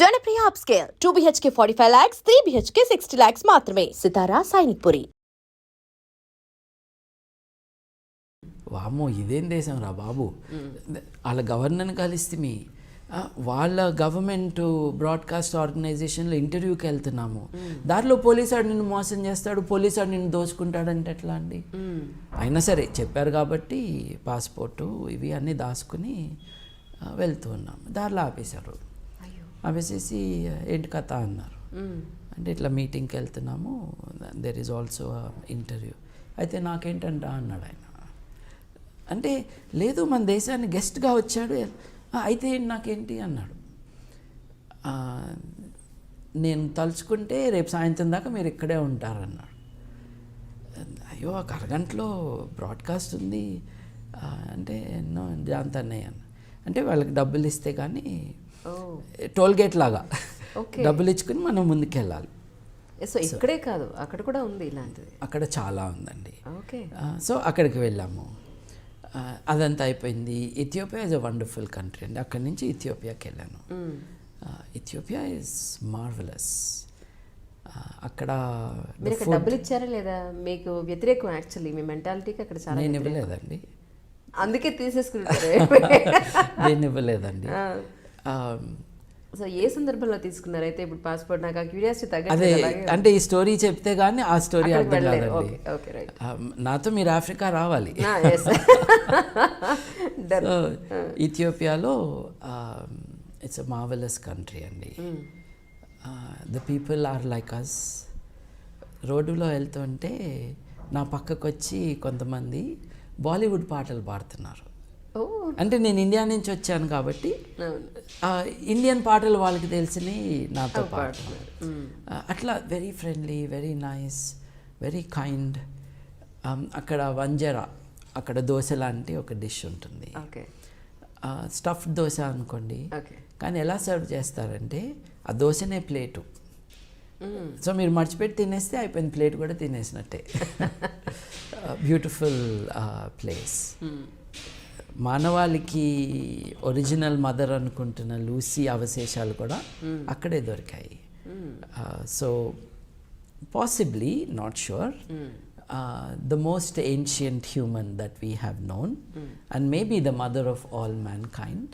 Janapriya upscale two BHK forty five lakhs three BHK sixty lakhs మాత్రమే. సితారా సైనిక్ పురి వామ్మో ఇదేం దేశం రా బాబు? వాళ్ళ గవర్నర్ని కలిస్తే వాళ్ళ గవర్నమెంట్ బ్రాడ్కాస్ట్ ఆర్గనైజేషన్లో ఇంటర్వ్యూకి వెళ్తున్నాము. దారిలో పోలీసాడు నిన్ను మోసం చేస్తాడు పోలీసాడు నిన్ను దోచుకుంటాడంటే ఎట్లా అండి? అయినా సరే చెప్పారు కాబట్టి పాస్పోర్టు ఇవి అన్నీ దాచుకుని వెళ్తూ ఉన్నాము. దారిలో ఆపేశారు. ఆపేసేసి ఏంటి కథ అన్నారు. అంటే ఇట్లా మీటింగ్కి వెళ్తున్నాము దెర్ ఈజ్ ఆల్సో ఇంటర్వ్యూ అయితే నాకేంటంట అన్నాడు ఆయన. అంటే లేదు మన దేశాన్ని గెస్ట్గా వచ్చాడు. "ఆ, అయితే నాకేంటి అన్నాడు. "ఆ, నేను తలుచుకుంటే రేపు సాయంత్రం దాకా మీరు ఇక్కడే ఉంటారన్నాడు. అయ్యో ఒక అరగంటలో బ్రాడ్కాస్ట్ ఉంది. అంటే ఎన్నో జాంత అన్నయ్య అన్న అంటే వాళ్ళకి డబ్బులు ఇస్తే కానీ టోల్ గేట్ లాగా. డబ్బులు ఇచ్చుకుని మనం ముందుకెళ్ళాలి. సో ఇక్కడే కాదు అక్కడ కూడా ఉంది ఇలాంటిది. అక్కడ చాలా ఉందండి. ఓకే. సో అక్కడికి వెళ్ళాము. అదంతా అయిపోయింది. Ethiopia is a wonderful country అండి. అక్కడి నుంచి ఇథియోపియాకి వెళ్ళాను. ఇథియోపియా ఇస్ మార్వలస్ అక్కడ డబ్బులు ఇచ్చారా లేదా? మీకు వ్యతిరేకం యాక్చువల్లీ మీ మెంటాలిటీకి అక్కడ చాలా నేను. ఇవ్వలేదండి. అందుకే తీసేసుకుంటారు. నేను ఇవ్వలేదండి. సో ఏ సందర్భంలో తీసుకున్నారు? అయితే ఇప్పుడు పాస్పోర్ట్ నాకు ఆ క్యూరియాసిటీ అదే అంటే ఈ స్టోరీ చెప్తే కానీ ఆ స్టోరీ అర్థం. కాదండి. ఆ, నాతో మీరు ఆఫ్రికా రావాలి. ఇథియోపియాలో ఇట్స్ అ మార్వెలస్ కంట్రీ అండి. The people are like us రోడ్డులో వెళ్తుంటే నా పక్కకు వచ్చి కొంతమంది బాలీవుడ్ పాటలు పాడుతున్నారు. అంటే నేను ఇండియా నుంచి వచ్చాను కాబట్టి ఇండియన్ పాటలు వాళ్ళకి తెలిసినవి నాతో ఆ, అట్లా very friendly very nice very kind అక్కడ వంజరా అక్కడ దోశ లాంటి ఒక డిష్ ఉంటుంది. ఓకే. స్టఫ్ దోశ అనుకోండి. ఓకే. కానీ ఎలా సర్వ్ చేస్తారంటే ఆ దోశనే ప్లేటు. సో మీరు మర్చిపెట్టి తినేస్తే అయిపోయింది ప్లేట్ కూడా తినేసినట్టే. బ్యూటిఫుల్ ప్లేస్ మానవాళికి ఒరిజినల్ మదర్ అనుకుంటున్న లూసీ అవశేషాలు కూడా అక్కడే దొరికాయి. So possibly not sure the most ancient human that we have known and maybe the mother of all mankind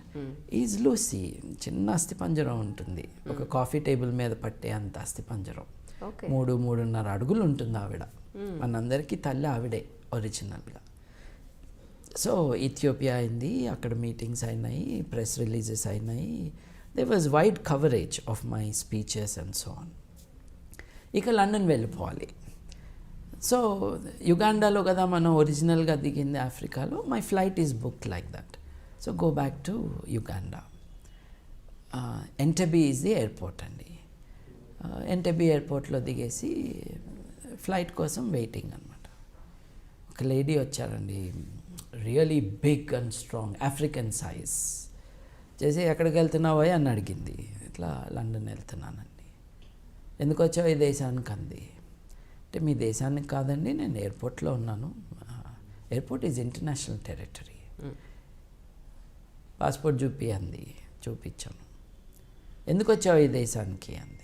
is Lucy చిన్న అస్థిపంజరం ఉంటుంది. ఒక కాఫీ టేబుల్ మీద పట్టే అంత అస్థిపంజరం. మూడు మూడున్నర అడుగులు ఉంటుంది ఆవిడ. మనందరికీ తల్లి ఆవిడే ఒరిజినల్గా సో ఇథియోపియా అయింది అక్కడ మీటింగ్స్ అయినాయి ప్రెస్ రిలీజెస్ అయినాయి. They was wide coverage of my speeches and so on ఇక లండన్ వెళ్ళిపోవాలి. సో యుగాండాలో కదా మనం ఒరిజినల్గా దిగింది ఆఫ్రికాలో my flight is book like that so go back to Uganda. Entebbe is the airport అండి. Uh, ఎంటబీ ఎయిర్పోర్ట్లో దిగేసి ఫ్లైట్ కోసం వెయిటింగ్ అనమాట ఒక లేడీ వచ్చారండి really big and strong African size. చేసి ఎక్కడికి వెళ్తున్నావా అని అడిగింది. ఇట్లా లండన్ వెళ్తున్నానండి. ఎందుకు వచ్చావు ఈ దేశానికి? అంది. అంటే మీ దేశానికి కాదండి నేను ఎయిర్పోర్ట్లో ఉన్నాను. Airport is international territory. Passport చూపి అంది. చూపించాను. ఎందుకు వచ్చావు ఈ దేశానికి? అంది.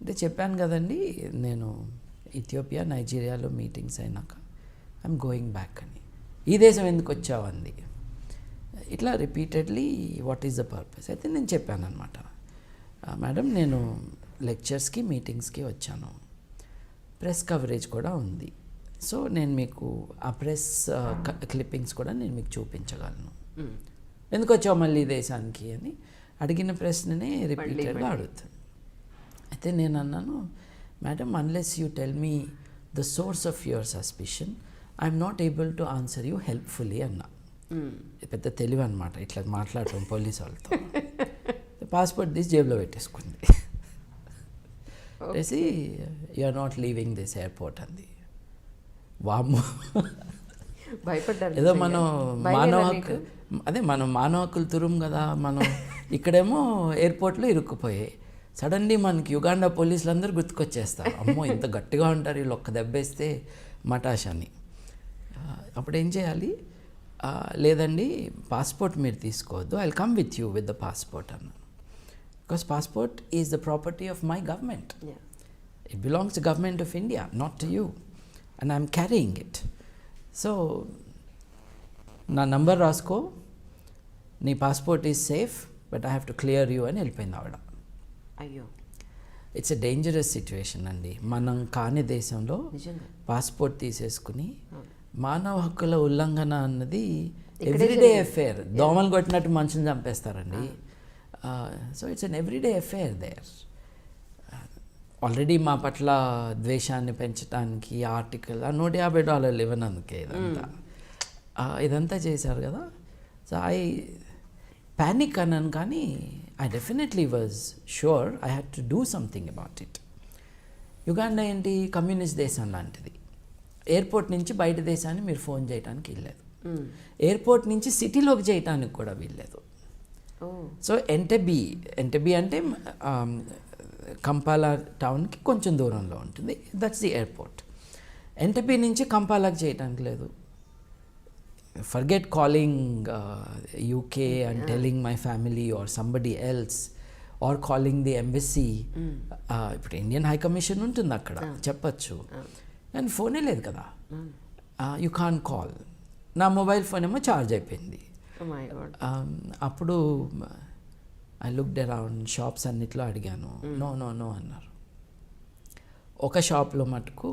అంటే చెప్పాను కదండి నేను ఇథియోపియా నైజీరియాలో మీటింగ్స్ అయినాక ఐఎమ్ గోయింగ్ బ్యాక్ అని. ఈ దేశం ఎందుకు వచ్చావు అంది. ఇట్లా repeatedly what is the purpose? అయితే నేను చెప్పాను అనమాట మేడం నేను లెక్చర్స్కి మీటింగ్స్కి వచ్చాను. ప్రెస్ కవరేజ్ కూడా ఉంది. సో నేను మీకు ఆ ప్రెస్ క్లిప్పింగ్స్ కూడా నేను మీకు చూపించగలను. ఎందుకు వచ్చావు మళ్ళీ ఈ దేశానికి అని అడిగిన ప్రశ్ననే రిపీటెడ్గా అడుగుతాను అయితే నేను అన్నాను madam unless you tell me the source of your suspicion I'm not able to answer you helpfully అన్నా. ఇది పెద్ద తెలివి అనమాట ఇట్లా మాట్లాడటం పోలీస్ వాళ్ళతో. పాస్పోర్ట్ తీసి జేబులో పెట్టేసుకుంది. పెట్టేసి you are not leaving this airport అంది. వామ్మో. భయపడ్డారు ఏదో. మనం మానవ? అదే మనం మానవ హక్కులు తురుం కదా. మనం ఇక్కడేమో ఎయిర్పోర్ట్లో ఇరుక్కుపోయాయి సడన్లీ మనకి యుగాండా పోలీసులు అందరూ గుర్తుకొచ్చేస్తారు. అమ్మో ఇంత గట్టిగా ఉంటారు వీళ్ళు ఒక్క దెబ్బేస్తే మటాష్ అని అప్పుడు ఏం చేయాలి లేదండి పాస్పోర్ట్ మీరు తీసుకోవద్దు. I come with you with the passport అన్నాను. Because passport is the property of my government. It belongs to government of India, not to you. And I'm carrying it. So, నా నంబర్ రాసుకో. నీ passport is safe but I have to clear you అని వెళ్ళిపోయింది ఆవిడ. అయ్యో. It's a dangerous situation అండి. మనం కాని దేశంలో పాస్పోర్ట్ తీసేసుకుని. మానవ హక్కుల ఉల్లంఘన అన్నది ఎవ్రీడే. అఫేర్ దోమలు కొట్టినట్టు మనుషులు చంపేస్తారండి. So it's an everyday affair there already మా పట్ల ద్వేషాన్ని పెంచడానికి ఆర్టికల్ ఆ నూట యాభై డాలర్లు ఇవ్వనందుకే ఇదంతా. ఆ, ఇదంతా చేశారు కదా. సో ఐ ప్యానిక్ అన్నాను కానీ I definitely was sure I had to do something about it Uganda ఏంటి? కమ్యూనిస్ట్ దేశం లాంటిది. ఎయిర్పోర్ట్ నుంచి బయట దేశాన్ని మీరు ఫోన్ చేయడానికి మ్మ్. ఎయిర్పోర్ట్ నుంచి సిటీలోకి చేయడానికి కూడా వీల్లేదు సో ఎంటెబీ ఎంటెబీ అంటే కంపాలా టౌన్కి కొంచెం దూరంలో ఉంటుంది. దట్స్ ది ఎయిర్పోర్ట్ ఎంటెబీ నుంచి కంపాలాకి చేయడానికి లేదు. Forget calling UK and telling my family or somebody else or calling the embassy ఇప్పుడు ఇండియన్ హై కమిషన్ ఉంటుంది అక్కడ. చెప్పచ్చు. కానీ ఫోనే లేదు కదా. యూ కాన్ కాల్ నా మొబైల్ ఫోన్ ఏమో ఛార్జ్ అయిపోయింది. Um, అప్పుడు ఐ లుక్డ్ అరౌండ్ షాప్స్ అన్నిట్లో అడిగాను. నో నో నో అన్నారు. ఒక షాప్లో మటుకు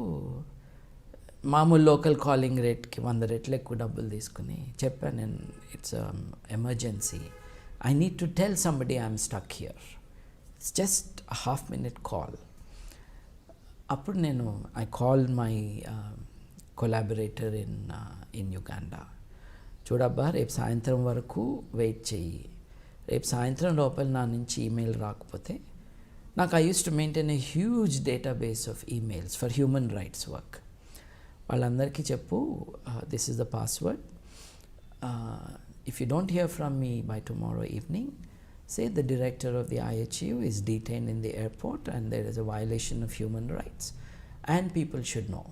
మామూలు లోకల్ కాలింగ్ రేట్కి వంద రెట్లు ఎక్కువ డబ్బులు తీసుకుని చెప్పాను నేను it's emergency I need to tell somebody I'm stuck here it's just half minute call అప్పుడు నేను I call my collaborator in in Uganda చూడబ్బా రేపు సాయంత్రం వరకు వెయిట్ చెయ్యి. రేపు సాయంత్రం లోపల నా నుంచి ఈమెయిల్ రాకపోతే నాకు I use to maintain a huge database of emails for human rights work వాళ్ళందరికీ చెప్పు this is the password if you don't hear from me by tomorrow evening say the director of the IHU is detain in the airport and there is a violation of human rights and people should know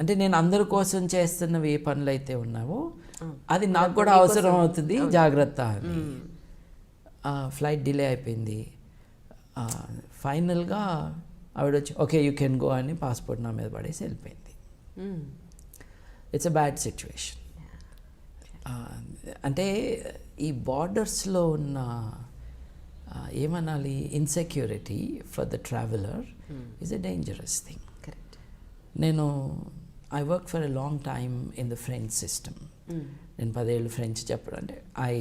అంటే నేను అందరి కోసం చేస్తున్నవి ఏ పనులు అయితే ఉన్నావో అది నాకు కూడా అవసరం అవుతుంది జాగ్రత్త అని. ఫ్లైట్ డిలే అయిపోయింది. ఫైనల్గా ఆవిడ వచ్చి ఓకే యూ కెన్ గో అని పాస్పోర్ట్ నా మీద పడేసి వెళ్ళిపోయింది. ఇట్స్ అ బ్యాడ్ సిచ్యువేషన్ అంటే ఈ బార్డర్స్లో ఉన్న ఏమనాలి insecurity for the traveller is a dangerous thing correct నేను I work for a long time in the French system నేను పదేళ్ళు ఫ్రెంచ్ చెప్పడం అంటే ఐ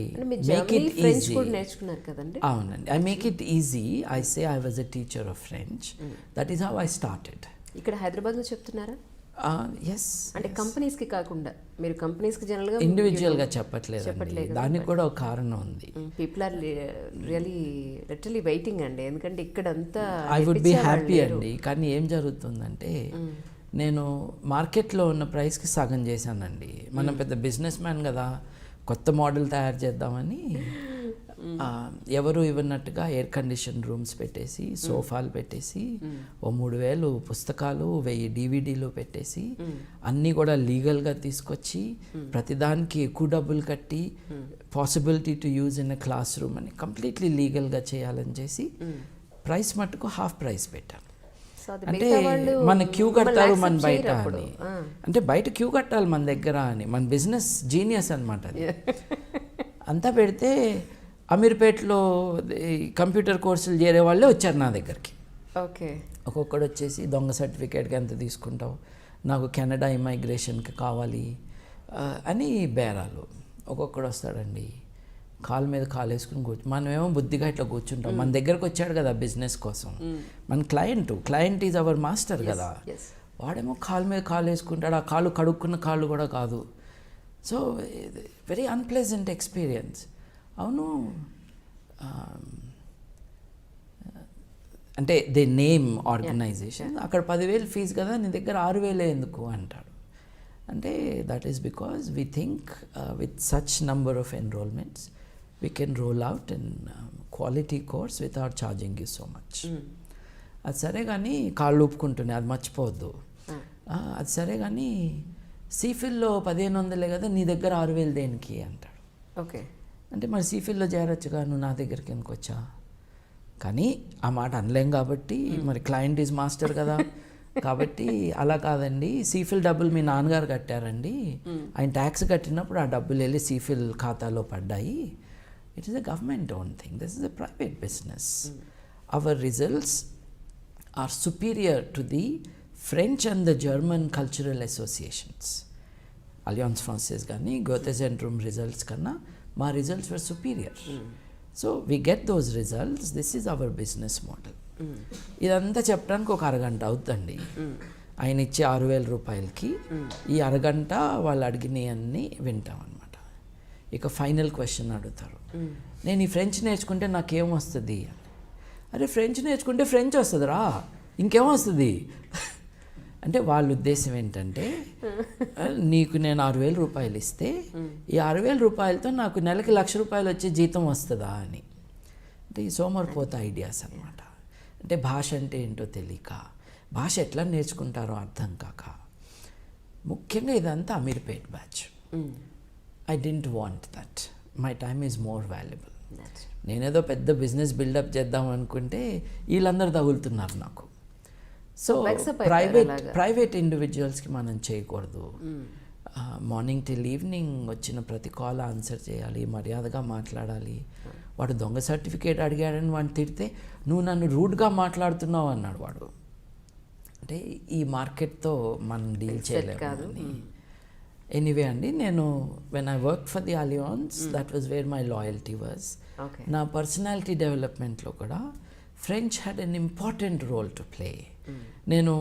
మేక్ ఇట్ ఈజీ నేర్చుకున్నారు కదండి? అవునండి. I make it easy I say I was a teacher of French that is how I started ఇక్కడ హైదరాబాద్లో చెప్తున్నారా? ఎస్ అంటే కంపెనీస్కి కాకుండా మీరు కంపెనీస్కి జనరల్గా ఇండివిజువల్గా చెప్పట్లేదండి చెప్పట్లేదు దానికి కూడా ఒక కారణం ఉంది. People are really literally waiting అండి. ఎందుకంటే ఇక్కడ అంతా ఐ వుడ్ బి హ్యాపీ. అండి. కానీ ఏం జరుగుతుందంటే నేను మార్కెట్లో ఉన్న ప్రైస్కి సగం చేశానండి. మనం పెద్ద బిజినెస్ మ్యాన్ కదా కొత్త మోడల్ తయారు చేద్దామని ఎవరు ఇవ్వనట్టుగా ఎయిర్ కండిషన్ రూమ్స్ పెట్టేసి సోఫాలు పెట్టేసి ఓ మూడు వేలు పుస్తకాలు వెయ్యి డీవీడీలు పెట్టేసి అన్నీ కూడా లీగల్గా తీసుకొచ్చి ప్రతిదానికి ఎక్కువ డబ్బులు కట్టి possibility to use in a classroom అని కంప్లీట్లీ లీగల్గా చేయాలని చేసి ప్రైస్ మట్టుకు హాఫ్ ప్రైస్ పెట్టాను అంటే మన క్యూ కడతారు మన బయట. అని. అంటే బయట క్యూ కట్టాలి మన దగ్గర అని. మన బిజినెస్ జీనియస్ అనమాట అది. అంతా పెడితే అమీర్పేటలో కంప్యూటర్ కోర్సులు చేరే వాళ్ళే వచ్చారు నా దగ్గరికి. ఓకే. ఒక్కొక్కడు వచ్చేసి దొంగ సర్టిఫికేట్కి ఎంత తీసుకుంటావు? నాకు కెనడా ఇమైగ్రేషన్కి కావాలి అని బేరాలు. ఒక్కొక్కడు వస్తాడండి కాలు మీద కాలు వేసుకుని కూర్చు మనమేమో బుద్ధిగా ఇట్లా కూర్చుంటాం. మన దగ్గరకు వచ్చాడు కదా బిజినెస్ కోసం. మన client client is our master కదా. వాడేమో కాలు మీద కాలు వేసుకుంటాడు ఆ కాలు కడుక్కున్న కాళ్ళు కూడా కాదు. సో వెరీ అన్ప్లెజెంట్ ఎక్స్పీరియన్స్ అవును. అంటే దే నేమ్ ఆర్గనైజేషన్. అక్కడ పదివేలు ఫీజు కదా నీ దగ్గర ఆరు వేలే ఎందుకు అంటాడు. అంటే that is because we think with such number of enrolments we can roll out in quality course without charging you so much అది సరే కానీ కాళ్ళు ఊపుకుంటున్నాయి అది మర్చిపోవద్దు. ఆ, అది సరే కానీ సీఫిల్లో పదిహేను వందలే కదా నీ దగ్గర ఆరు వేలు దేనికి అంటాడు. ఓకే అంటే మరి సీఫిల్లో చేరొచ్చుగా నువ్వు నా దగ్గరికి ఎందుకు వచ్చా కానీ ఆ మాట అనలేం కాబట్టి మరి క్లయింట్ ఈజ్ మాస్టర్ కదా. కాబట్టి అలా కాదండి. సీఫిల్ డబ్బులు మీ నాన్నగారు కట్టారండి. ఆయన ట్యాక్స్ కట్టినప్పుడు ఆ డబ్బులు వెళ్ళి సీఫిల్ ఖాతాలో పడ్డాయి. It is a government own thing. This is a private business. Our results are superior to the French and the German cultural associations. Alliance Francaise కానీ గోతే సెంట్రూమ్ రిజల్ట్స్ కన్నా మా results were superior so we get those results this is our business model ఇదంతా చెప్పడానికి ఒక అరగంట అవుతుందండి ఆయన ఇచ్చే ఆరు వేల రూపాయలకి ఈ అరగంట వాళ్ళు అడిగినవన్నీ వింటాం అనమాట ఇక ఫైనల్ క్వశ్చన్ అడుగుతారు. నేను ఈ ఫ్రెంచ్ నేర్చుకుంటే నాకేం వస్తుంది? అరే ఫ్రెంచ్ నేర్చుకుంటే ఫ్రెంచ్ వస్తుందిరా ఇంకేం వస్తుంది? అంటే వాళ్ళ ఉద్దేశం ఏంటంటే నీకు నేను ఆరు వేల రూపాయలు ఇస్తే ఈ ఆరు వేల రూపాయలతో నాకు నెలకి లక్ష రూపాయలు వచ్చే జీతం వస్తుందా అని. అంటే ఈ సోమరిపోత ఐడియాస్ అనమాట అంటే భాష అంటే ఏంటో తెలియక భాష ఎట్లా నేర్చుకుంటారో అర్థం కాక ముఖ్యంగా ఇదంతా Ameerpet batch. I didn't want that my time is more valuable నేనేదో పెద్ద బిజినెస్ బిల్డప్ చేద్దాం అనుకుంటే వీళ్ళందరూ తగులుతున్నారు నాకు. So private. ప్రైవేట్ ఇండివిజువల్స్కి మనం చేయకూడదు. మార్నింగ్ టిల్ ఈవినింగ్ వచ్చిన ప్రతి కాల్ ఆన్సర్ చేయాలి మర్యాదగా మాట్లాడాలి. వాడు దొంగ సర్టిఫికేట్ అడిగాడని వాడిని తిడితే నువ్వు నన్ను రూడ్గా మాట్లాడుతున్నావు అన్నాడు వాడు. అంటే ఈ మార్కెట్తో మనం డీల్ చేయలేము ఎనీవే అండి నేను when I work for the Alliance that was where my loyalty was. నా పర్సనాలిటీ డెవలప్మెంట్లో కూడా French had an important role to play నేను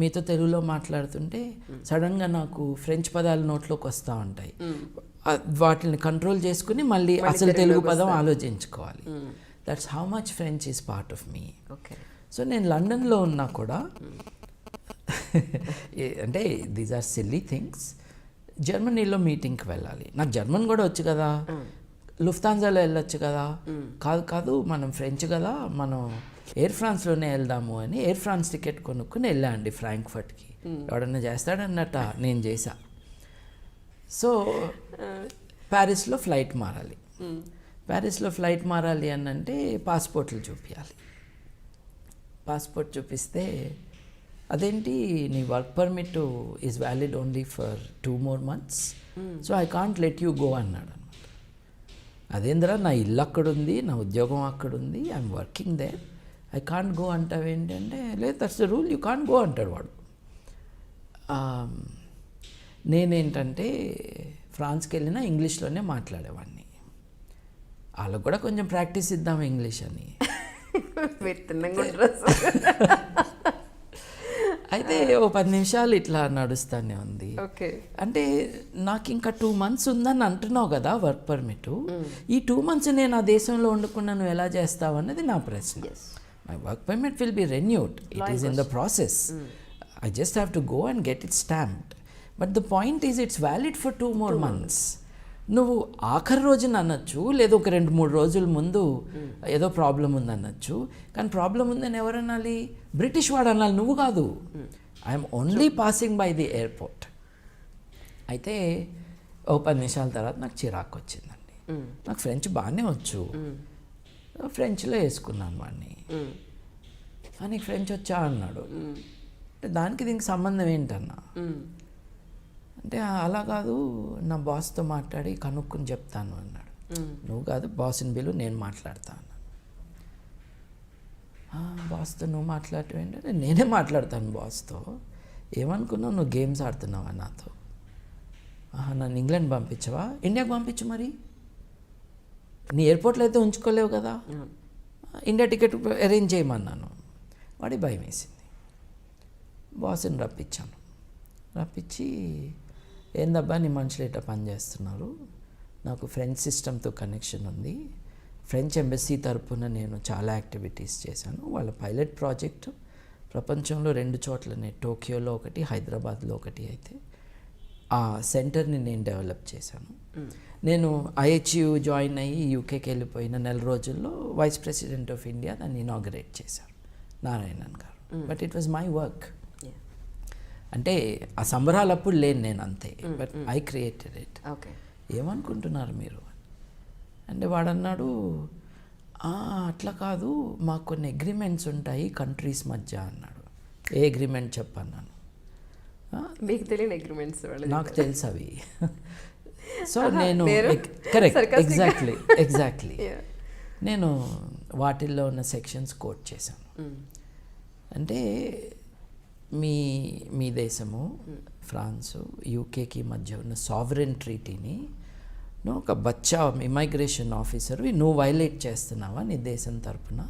మీతో తెలుగులో మాట్లాడుతుంటే సడన్గా నాకు ఫ్రెంచ్ పదాలు నోట్లోకి వస్తూ ఉంటాయి. వాటిని కంట్రోల్ చేసుకుని మళ్ళీ అసలు తెలుగు పదం ఆలోచించుకోవాలి. That's how much French is part of me okay. So నేను లండన్లో ఉన్నా కూడా అంటే దీస్ ఆర్ సిల్లీ థింగ్స్ జర్మనీలో మీటింగ్కి వెళ్ళాలి. నాకు జర్మన్ కూడా వచ్చు కదా. లుఫ్తాన్జాలో వెళ్ళొచ్చు కదా. కాదు కాదు మనం ఫ్రెంచ్ కదా మనం ఎయిర్ ఫ్రాన్స్లోనే వెళ్దాము అని ఎయిర్ ఫ్రాన్స్ టికెట్ కొనుక్కుని వెళ్ళా అండి ఫ్రాంక్ఫర్ట్కి ఎవడన్నా చేస్తాడన్నట్ట నేను చేశా. సో ప్యారిస్లో ఫ్లైట్ మారాలి. ప్యారిస్లో ఫ్లైట్ మారాలి అని అంటే పాస్పోర్ట్లు చూపించాలి పాస్పోర్ట్ చూపిస్తే అదేంటి నీ work permit is valid only for two more months so I can't let you go అన్నాడు. అదేంద్రా నా ఇల్లు అక్కడ ఉంది నా ఉద్యోగం అక్కడ ఉంది I'm working there I can't go అంటావు ఏంటంటే లేదు that's the rule you can't go అంటాడు వాడు. నేనేంటంటే ఫ్రాన్స్కి వెళ్ళినా ఇంగ్లీష్లోనే మాట్లాడేవాడిని. వాళ్ళకు కూడా కొంచెం ప్రాక్టీస్ ఇద్దాం ఇంగ్లీష్ అని. మీరు తిన్నంగా ఉంటారు అయితే ఓ పది నిమిషాలు ఇట్లా నడుస్తానే ఉంది. ఓకే. అంటే నాకు ఇంకా టూ మంత్స్ ఉందని అంటున్నావు కదా వర్క్ పర్మిట్. ఈ టూ మంత్స్ నేను ఆ దేశంలో ఉండకుండా నువ్వు ఎలా చేస్తావు అన్నది నా ప్రశ్న. My work permit will be renewed it is in the process I just have to go and get it stamped but the point is it's valid for two more months నువ్వు ఆఖరి రోజున అనొచ్చు లేదా ఒక రెండు మూడు రోజుల ముందు ఏదో ప్రాబ్లం ఉంది అనొచ్చు. కానీ ప్రాబ్లం ఉందని ఎవరు అనాలి? బ్రిటిష్ వాడు అనాలి నువ్వు కాదు. I'm only passing by the airport అయితే ఓ పది నిమిషాల తర్వాత నాకు చిరాకు వచ్చిందండి. నాకు ఫ్రెంచ్ బాగానే వచ్చు. ఫ్రెంచ్లో వేసుకున్నాను వాడిని. "ఆ, నీకు ఫ్రెంచ్ వచ్చా? అన్నాడు. అంటే దానికి దీనికి సంబంధం ఏంటన్నా? అంటే "ఆ, అలా కాదు నా బాస్తో మాట్లాడి కనుక్కుని చెప్తాను అన్నాడు. నువ్వు కాదు బాస్ని బిలు నేను మాట్లాడతా అన్నాను "ఆ, బాస్తో నువ్వు మాట్లాడటం ఏంటంటే నేనే మాట్లాడతాను బాస్తో. ఏమనుకున్నావు? నువ్వు గేమ్స్ ఆడుతున్నావా నాతో? నన్ను ఇంగ్లాండ్ పంపించవా? ఇండియాకి పంపించు మరి. నీ ఎయిర్పోర్ట్లో అయితే ఉంచుకోలేవు కదా. ఇండియా టికెట్ అరేంజ్ చేయమన్నాను. వాడి భయం వేసింది బాస్ని రప్పించాను. రప్పించి ఏందబ్బా నీ మనుషులు ఇట్లా పనిచేస్తున్నారు నాకు ఫ్రెంచ్ సిస్టమ్తో కనెక్షన్ ఉంది. ఫ్రెంచ్ ఎంబసీ తరపున నేను చాలా యాక్టివిటీస్ చేశాను. వాళ్ళ పైలట్ ప్రాజెక్టు ప్రపంచంలో రెండు చోట్లనే టోక్యోలో ఒకటి హైదరాబాద్లో ఒకటి అయితే. ఆ సెంటర్ని నేను డెవలప్ చేశాను. నేను ఐహెచ్యు జాయిన్ అయ్యి యూకేకి వెళ్ళిపోయిన నెల రోజుల్లో వైస్ ప్రెసిడెంట్ ఆఫ్ ఇండియా దాన్ని ఇనాగరేట్ చేశారు Narayanan garu. But it was my work అంటే ఆ సంబరాలు అప్పుడు లేను నేను అంతే but I created it okay. ఏమనుకుంటున్నారు మీరు? అంటే వాడన్నాడు "ఆ, అట్లా కాదు మాకు కొన్ని అగ్రిమెంట్స్ ఉంటాయి కంట్రీస్ మధ్య అన్నాడు. ఏ అగ్రిమెంట్ చెప్పన్నాను "ఆ, మీకు తెలియని అగ్రిమెంట్స్ నాకు తెలుసు అవి. సో నేను కరెక్ట్. Exactly exactly. నేను వాటిల్లో ఉన్న సెక్షన్స్ కోట్ చేశాను. అంటే మీ మీ దేశము ఫ్రాన్సు యూకేకి మధ్య ఉన్న సావరెన్ ట్రీటీని నువ్వు ఒక బచ్చా ఇమైగ్రేషన్ ఆఫీసర్ నువ్వు వైలేట్ చేస్తున్నావా నీ దేశం తరపున?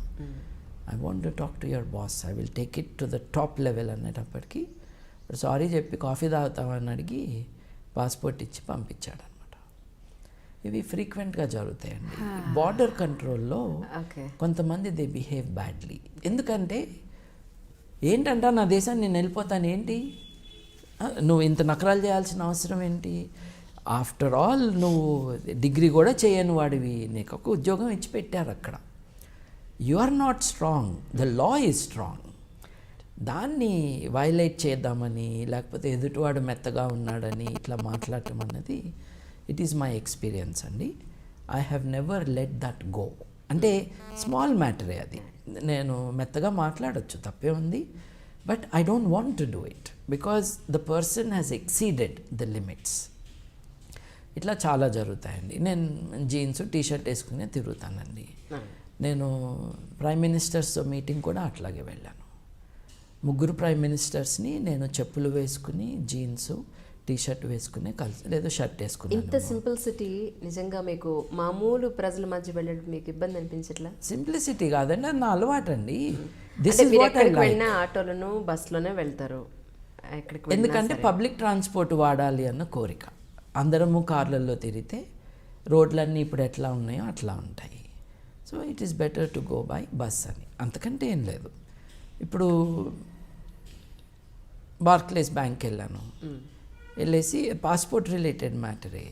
I want to talk to your boss I will take it to the top level అనేటప్పటికి సారీ చెప్పి కాఫీ తాగుతామని అడిగి పాస్పోర్ట్ ఇచ్చి పంపించాడు అనమాట ఇవి ఫ్రీక్వెంట్గా జరుగుతాయండి. బార్డర్ కంట్రోల్లో కొంతమంది దే బిహేవ్ బ్యాడ్లీ ఎందుకంటే ఏంటంట నా దేశాన్ని నేను వెళ్ళిపోతాను ఏంటి నువ్వు ఇంత నకరాలు చేయాల్సిన అవసరం ఏంటి? ఆఫ్టర్ ఆల్ నువ్వు డిగ్రీ కూడా చేయని వాడివి. నీకు ఒక ఉద్యోగం ఇచ్చి పెట్టారు అక్కడ. You are not strong the law is strong దాన్ని వైలేట్ చేద్దామని లేకపోతే ఎదుటివాడు మెత్తగా ఉన్నాడని ఇట్లా మాట్లాడటం అన్నది ఇట్ ఈస్ మై ఎక్స్పీరియన్స్ అండి. I have never let that go అంటే స్మాల్ మ్యాటరే అది. నేను మెత్తగా మాట్లాడొచ్చు తప్పే ఉంది but I don't want to do it because the person has exceeded the limits ఇట్లా చాలా జరుగుతాయండి. నేను జీన్స్ టీ షర్ట్ వేసుకునే తిరుగుతానండి. నేను ప్రైమ్ మినిస్టర్స్తో మీటింగ్ కూడా అట్లాగే వెళ్ళాను. ముగ్గురు ప్రైమ్ మినిస్టర్స్ని నేను చెప్పులు వేసుకుని జీన్స్ టీ షర్ట్ వేసుకుని కలిసి లేదా షర్ట్ ఇంత వేసుకున్నాను సింప్లిసిటీ నిజంగా మీకు మామూలు ప్రజల మధ్య వెళ్ళడం మీకు ఇబ్బంది అనిపించట్లా? సింప్లిసిటీ కాదండి అది నా అలవాటు అండి this is what I like వెళ్ళినా ఆటోలను బస్సులోనే వెళ్తారు. ఎక్కడికి వెళ్ళినా ఎందుకంటే సరే. పబ్లిక్ ట్రాన్స్పోర్ట్ వాడాలి అన్న కోరిక. అందరము కార్లలో తిరిగితే రోడ్లన్నీ ఇప్పుడు ఎట్లా ఉన్నాయో అట్లా ఉంటాయి. So it is better to go by bus అని. అంతకంటే ఏం లేదు. ఇప్పుడు బార్క్లేస్ బ్యాంక్ వెళ్ళాను. వెళ్ళేసి పాస్పోర్ట్ రిలేటెడ్ మ్యాటరే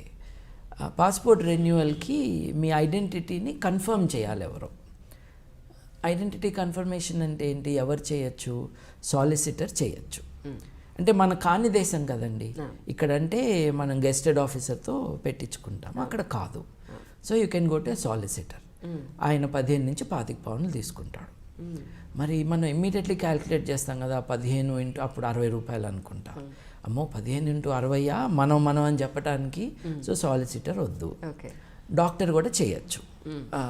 పాస్పోర్ట్ రెన్యువల్కి మీ ఐడెంటిటీని కన్ఫర్మ్ చేయాలి ఎవరో. ఐడెంటిటీ కన్ఫర్మేషన్ అంటే ఏంటి? ఎవరు చేయొచ్చు? సాలిసిటర్ చేయొచ్చు. అంటే మన కాని దేశం కదండి. ఇక్కడంటే మనం గెస్టెడ్ ఆఫీసర్తో పెట్టించుకుంటాం అక్కడ కాదు. So you can go to solicitor ఆయన పదిహేను నుంచి పాతిక పౌన్లు తీసుకుంటాడు. మరి మనం ఇమ్మీడియట్లీ క్యాలిక్యులేట్ చేస్తాం కదా పదిహేను ఇంటూ అప్పుడు అరవై రూపాయలు అనుకుంటా. అమ్మో పదిహేను ఇంటూ అరవయ్యా? మనం మనం అని చెప్పడానికి సో సాలిసిటర్ వద్దు. ఓకే. డాక్టర్ కూడా చేయొచ్చు.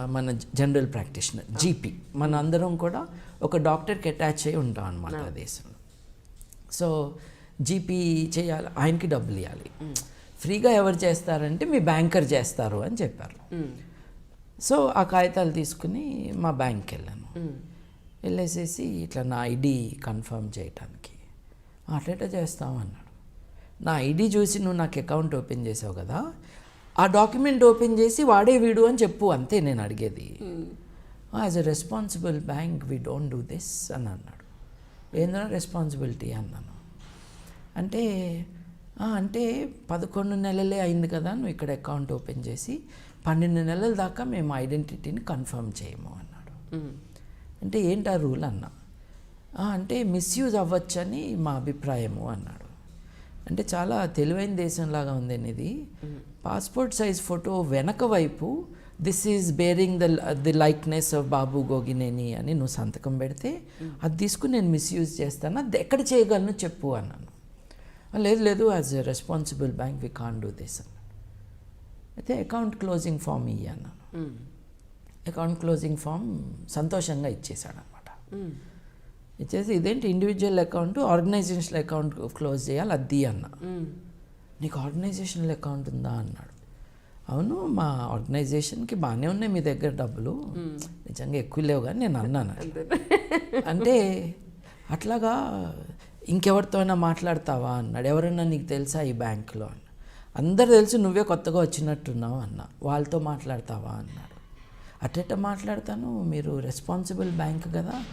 మన జనరల్ ప్రాక్టీషనర్ జీపీ. మన అందరం కూడా ఒక డాక్టర్కి అటాచ్ అయి ఉంటాం అనమాట ఆ. దేశంలో. సో జీపీ చేయాలి ఆయనకి డబ్బులు ఇవ్వాలి ఫ్రీగా ఎవరు చేస్తారంటే మీ బ్యాంకర్ చేస్తారు అని చెప్పారు. సో ఆ కాగితాలు తీసుకుని మా బ్యాంక్కి వెళ్ళాను. వెళ్ళేసేసి ఇట్లా నా ఐడి కన్ఫర్మ్ చేయటానికి అట్లెట్లా చేస్తాం అన్నాడు. నా ఐడి చూసి నువ్వు నాకు అకౌంట్ ఓపెన్ చేసావు కదా ఆ డాక్యుమెంట్ ఓపెన్ చేసి వాడే వీడు అని చెప్పు అంతే నేను అడిగేది. As a responsible bank we don't do this అని అన్నాడు. ఏందో రెస్పాన్సిబిలిటీ అన్నాను. అంటే "ఆ, అంటే పదకొండు నెలలే అయింది కదా నువ్వు ఇక్కడ అకౌంట్ ఓపెన్ చేసి పన్నెండు నెలల దాకా మేము ఐడెంటిటీని కన్ఫర్మ్ చేయము అన్నాడు. అంటే ఏంటి ఆ రూల్ అన్నా? "ఆ, అంటే మిస్యూజ్ అవ్వచ్చని మా అభిప్రాయము అన్నాడు. అంటే చాలా తెలివైన దేశంలాగా ఉందండి ఇది. పాస్పోర్ట్ సైజ్ ఫోటో వెనక వైపు this is bearing the the likeness of Babu Gogineni అని నువ్వు సంతకం పెడితే అది తీసుకుని నేను మిస్యూజ్ చేస్తాను? అది ఎక్కడ చేయగలను చెప్పు అన్నాను. "ఆ, లేదు లేదు as a responsible bank we can do this అన్నాడు అయితే అకౌంట్ క్లోజింగ్ ఫామ్ ఇయ్యి అన్నాను. అకౌంట్ క్లోజింగ్ ఫామ్ సంతోషంగా ఇచ్చేసాడు అనమాట ఇచ్చేసి ఇదేంటి individual account organisational account close చేయాలి అది అన్న. నీకు ఆర్గనైజేషనల్ అకౌంట్ ఉందా అన్నాడు. అవును మా ఆర్గనైజేషన్కి బాగానే ఉన్నాయి మీ దగ్గర డబ్బులు. నిజంగా ఎక్కువ లేవు కానీ నేను అన్నాను. అంటే అట్లాగా ఇంకెవరితో అయినా మాట్లాడతావా అన్నాడు. ఎవరన్నా నీకు తెలుసా ఈ బ్యాంకులో అన్న అందరు తెలుసు నువ్వే కొత్తగా వచ్చినట్టున్నావు అన్న. వాళ్ళతో మాట్లాడతావా అన్నాడు. అట్టెట్ట మాట్లాడతాను మీరు రెస్పాన్సిబుల్ బ్యాంక్ కదా.